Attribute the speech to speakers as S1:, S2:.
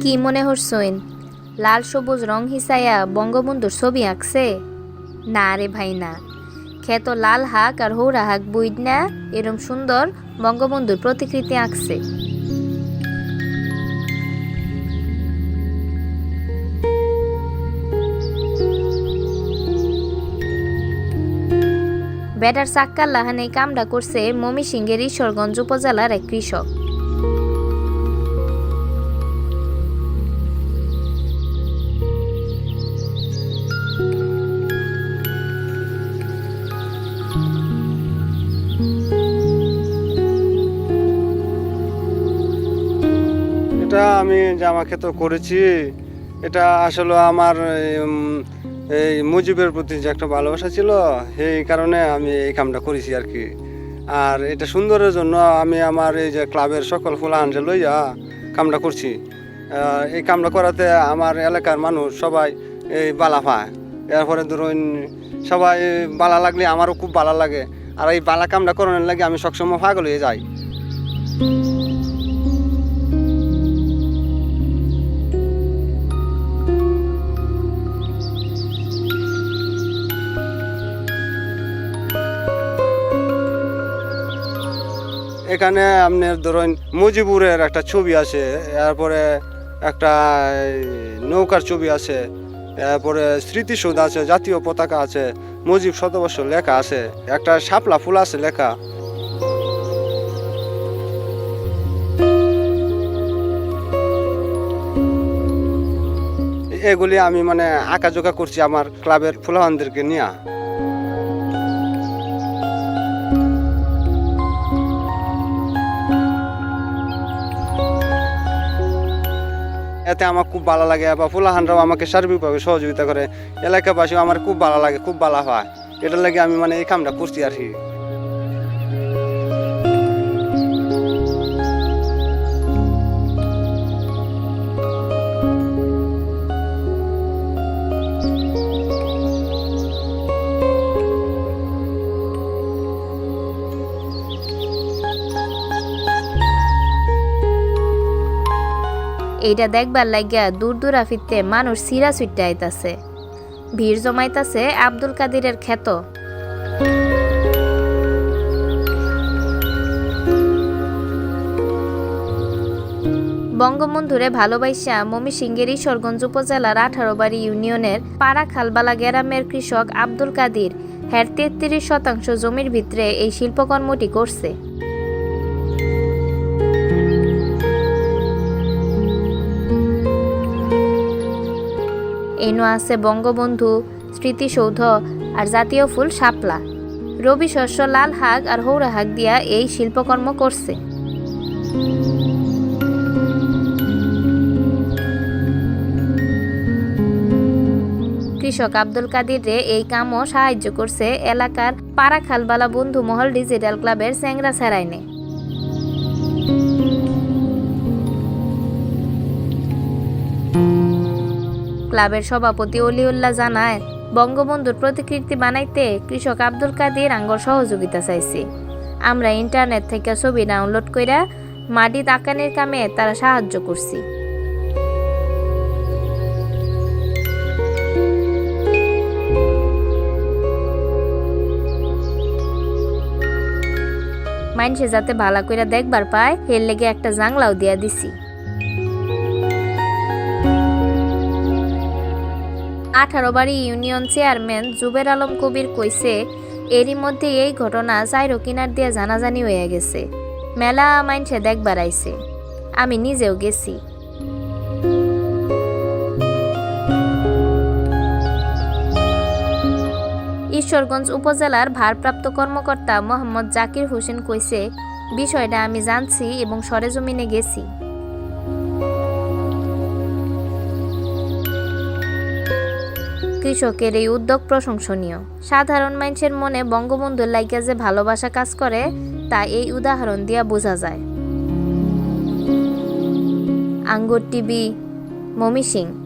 S1: কি মনে হরসইন? লাল সবুজ রং হিসাইয়া বঙ্গবন্ধুর ছবি আঁকছে? না রে ভাই না খেত লাল হাক আর হৌরা হাক বুইড না, এরম সুন্দর বঙ্গবন্ধুর প্রতিকৃতি আঁকছে। বেটার সাক্কার লাহান কামটা করছে মমি সিংহের ঈশ্বরগঞ্জ উপজেলার এক কৃষক।
S2: আমি জামা ক্ষেত করেছি, এটা আসলে আমার এই মুজিবের প্রতি যে একটা ভালোবাসা ছিল, সেই কারণে আমি এই কামটা করেছি আর কি। আর এটা সুন্দরের জন্য আমি আমার এই যে ক্লাবের সকল ফুলাহানরে লইয়া কামটা করছি। এই কামটা করাতে আমার এলাকার মানুষ সবাই এই বালা পায়। এরপরে ধরুন সবাই বালা লাগলে আমারও খুব ভালো লাগে। আর এই বালা কামটা করানোর লাগে আমি সবসময় পাগল হয়ে যাই। এখানে আপনার ধরুন মুজিবুরের একটা ছবি আছে, এরপরে একটা নৌকার ছবি আছে, এরপরে স্মৃতিসৌধ আছে, জাতীয় পতাকা আছে, মুজিব শতবর্ষ লেখা আছে, একটা শাপলা ফুল আছে লেখা। এগুলি আমি মানে আঁকাজোকা করছি আমার ক্লাবের ফুলাহানদেরকে নিয়ে। এতে আমার খুব ভালো লাগে বা ফুলাহানরাও আমাকে সার্বিকভাবে সহযোগিতা করে। এলাকাবাসীও আমার খুব ভালো লাগে, খুব ভালো হয়। এটার লাগে আমি মানে এই কামটা করছি আর কি।
S1: এইটা দেখবার লাগিয়া দূর দূর আফিতে মানুষ সিরা সুইটে আইতাছে। ভিড় জমাইতাছে আব্দুল কাদিরের ক্ষেত বঙ্গবন্ধুরে ভালোবাসা মমি সিংহের ঈশ্বরগঞ্জ উপজেলার আঠারো বাড়ি ইউনিয়নের পাড়া খালবালা গ্রামের কৃষক আব্দুল কাদির হ্যার তেত্রিশ শতাংশ জমির ভিতরে এই শিল্পকর্মটি করছে। এনো আছে বঙ্গবন্ধু, স্মৃতিসৌধ আর জাতীয় ফুল শাপলা। রবি শস্য, লাল হাগ আর হৌরা হাগ দিয়া এই শিল্পকর্ম করছে। কৃষক আব্দুল কাদির রে এই কামও সাহায্য করছে এলাকার পাড়াখালবালা বন্ধু মহল ডিজিটাল ক্লাবের স্যাংরা সেরাইনে ক্লাবের সভাপতি অলিউল্লাহ জানায়, বঙ্গবন্ধুর প্রতিকৃতি বানাইতে কৃষক আব্দুল কাদির আঙ্গর সহযোগিতা চাইছে। আমরা ইন্টারনেট থেকে ছবি ডাউনলোড কইরা মাটি তাকানের কামে তারা সাহায্য করছি। মানুষে যাতে ভালা কইরা দেখবার পায় এর লেগে একটা জাংলাও দিয়া দিছি। আঠারো বাড়ি ইউনিয়ন চেয়ারম্যান জুবের আলম কবির কইছে, এরই মধ্যে এই ঘটনা চাইরো কিনার দিয়ে জানাজানি হয়ে গেছে। মেলা মাইনসে দেখবার আইছে আমি নিজেও গেছি। ঈশ্বরগঞ্জ উপজেলার ভারপ্রাপ্ত কর্মকর্তা মোহাম্মদ জাকির হোসেন কইছে, বিষয়টা আমি জানছি এবং সরেজমিনে গেছি। কৃষকের এই উদ্যোগ প্রশংসনীয়। সাধারণ মানুষের মনে বঙ্গবন্ধুর লাইকা যে ভালোবাসা কাজ করে, তা এই উদাহরণ দিয়া বোঝা যায়। আঙ্গুর টিভি, মমি সিং